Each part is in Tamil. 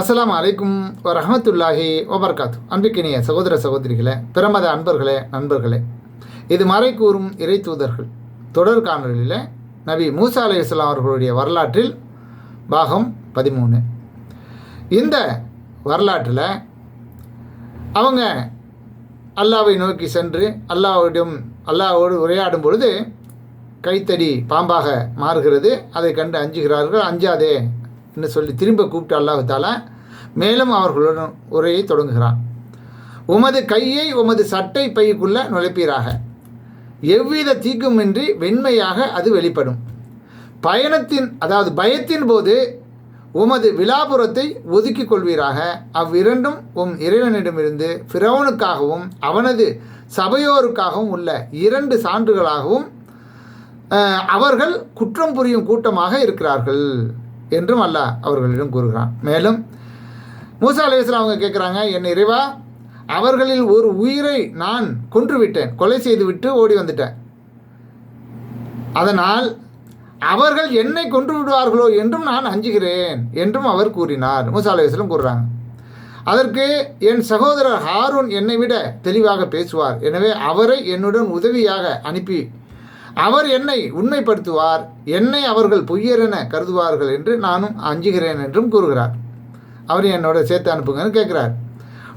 அஸ்லாம் அலைக்கும் ரஹமத்துல்லாஹி வபர்காத்து. அன்பிக்கினிய சகோதர சகோதரிகளே பிரமத அன்பர்களே நண்பர்களே இது மறை கூறும் இறை தூதர்கள். தொடர் காணொலியில் நபி மூசா அலி இஸ்லாம் அவர்களுடைய வரலாற்றில் பாகம் பதிமூணு. இந்த வரலாற்றில் அவங்க அல்லாவை நோக்கி சென்று அல்லாவிடம் அல்லாவோடு உரையாடும் பொழுது கைத்தடி பாம்பாக மாறுகிறது. அதை கண்டு அஞ்சுகிறார்கள். அஞ்சாதே என்று சொல்லி திரும்ப கூப்பிட்டு அல்லாஹால மேலும் அவர்களுடன் உரையை தொடங்குகிறான். உமது கையை உமது சட்டை பைக்குள்ள நுழைப்பீராக. எவ்வித தீக்குமின்றி வெண்மையாக அது வெளிப்படும். பயணத்தின் அதாவது பயத்தின் போது உமது விழாபுரத்தை ஒதுக்கிக் கொள்வீராக. அவ்விரண்டும் உம் இறைவனிடமிருந்து ஃபிரௌனுக்காகவும் அவனது சபையோருக்காகவும் உள்ள இரண்டு சான்றுகளாகவும் அவர்கள் குற்றம் புரியும் கூட்டமாக இருக்கிறார்கள். என்றும் அல்லாஹ் அவர்களிடம் கூறுகிறான். மேலும் மூசா அலையாஸ்லாம் அவங்க கேட்குறாங்க என் இறைவா அவர்களில் ஒரு உயிரை நான் கொன்றுவிட்டேன் கொலை செய்துவிட்டு ஓடி வந்துட்டேன். அதனால் அவர்கள் என்னை கொன்று விடுவார்களோ என்றும் நான் அஞ்சுகிறேன் என்றும் அவர் கூறினார். மூசா அலையாஸ்லாம் கூறுறாங்க. அதற்கு என் சகோதரர் ஹாரூன் என்னை விட தெளிவாக பேசுவார். எனவே அவரை என்னுடன் உதவியாக அனுப்பி அவர் என்னை உண்மைப்படுத்துவார் என்னை அவர்கள் பொய்யரென கருதுவார்கள் என்று நானும் அஞ்சுகிறேன் என்றும் கூறுகிறார். அவர் என்னோட சேர்த்து அனுப்புங்கன்னு கேட்குறார்.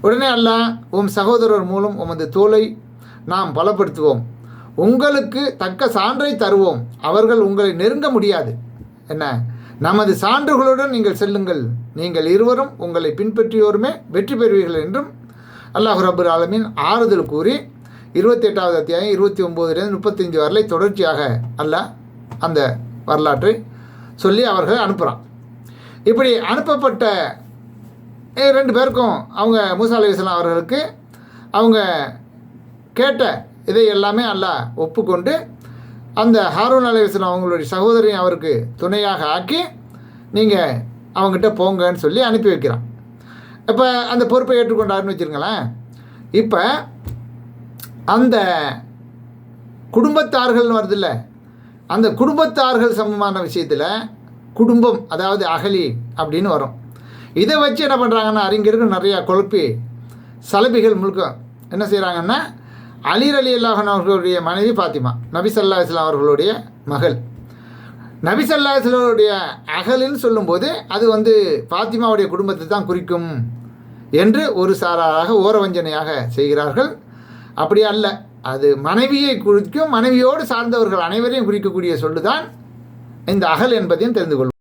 உடனே அல்லாஹ் உம் சகோதரர் மூலம் உமது தோலை நாம் பலப்படுத்துவோம். உங்களுக்கு தக்க சான்றை தருவோம். அவர்கள் உங்களை நெருங்க முடியாது. என்ன? நமது சான்றுகளுடன் நீங்கள் செல்லுங்கள். நீங்கள் இருவரும் உங்களை பின்பற்றியோருமே வெற்றி பெறுவீர்கள் என்றும் அல்லாஹ் ரபுல் ஆலமின் ஆறுதல் கூறி இருபத்தி எட்டாவது அத்தியாயம் இருபத்தி ஒம்போதுலேருந்து முப்பத்தஞ்சு வரலை தொடர்ச்சியாக அல்ல அந்த வரலாற்றை சொல்லி அவர்கள் அனுப்புகிறான். இப்படி அனுப்பப்பட்ட ரெண்டு பேருக்கும் அவங்க மூசா அலையாஸ்லாம் அவர்களுக்கு அவங்க கேட்ட இதை எல்லாமே அல்ல ஒப்புக்கொண்டு அந்த ஹாரூன் அலையாஸ்லாம் அவங்களுடைய சகோதரியை அவருக்கு துணையாக ஆக்கி நீங்கள் அவங்ககிட்ட போங்கன்னு சொல்லி அனுப்பி வைக்கிறான். இப்போ அந்த பொறுப்பை ஏற்றுக்கொண்டாருன்னு வச்சுருங்களேன். இப்போ அந்த குடும்பத்தார்கள்னு வருதில்ல அந்த குடும்பத்தார்கள் சமமான விஷயத்தில் குடும்பம் அதாவது அகலி அப்படின்னு வரும். இதை வச்சு என்ன பண்ணுறாங்கன்னா அறிஞர்கள் நிறையா குழப்பி சலபிகள் முழுக்க என்ன செய்கிறாங்கன்னா அலீர் அலி அல்லாஹன் அவர்களுடைய மனைவி பாத்திமா நபி சல்லா இஸ்லாம் அவர்களுடைய மகள். நபி சல்லா இஸ்லாமுடைய அகலின்னு சொல்லும்போது அது வந்து பாத்திமாவுடைய குடும்பத்தை தான் குறிக்கும் என்று ஒரு சாராராக ஓரவஞ்சனையாக செய்கிறார்கள். அப்படி அல்ல. அது மனைவியை குறிக்கும் மனைவியோடு சார்ந்தவர்கள் அனைவரையும் குறிக்கக்கூடிய சொல்லுதான் இந்த அகல் என்பதையும் தெரிந்து கொள்வோம்.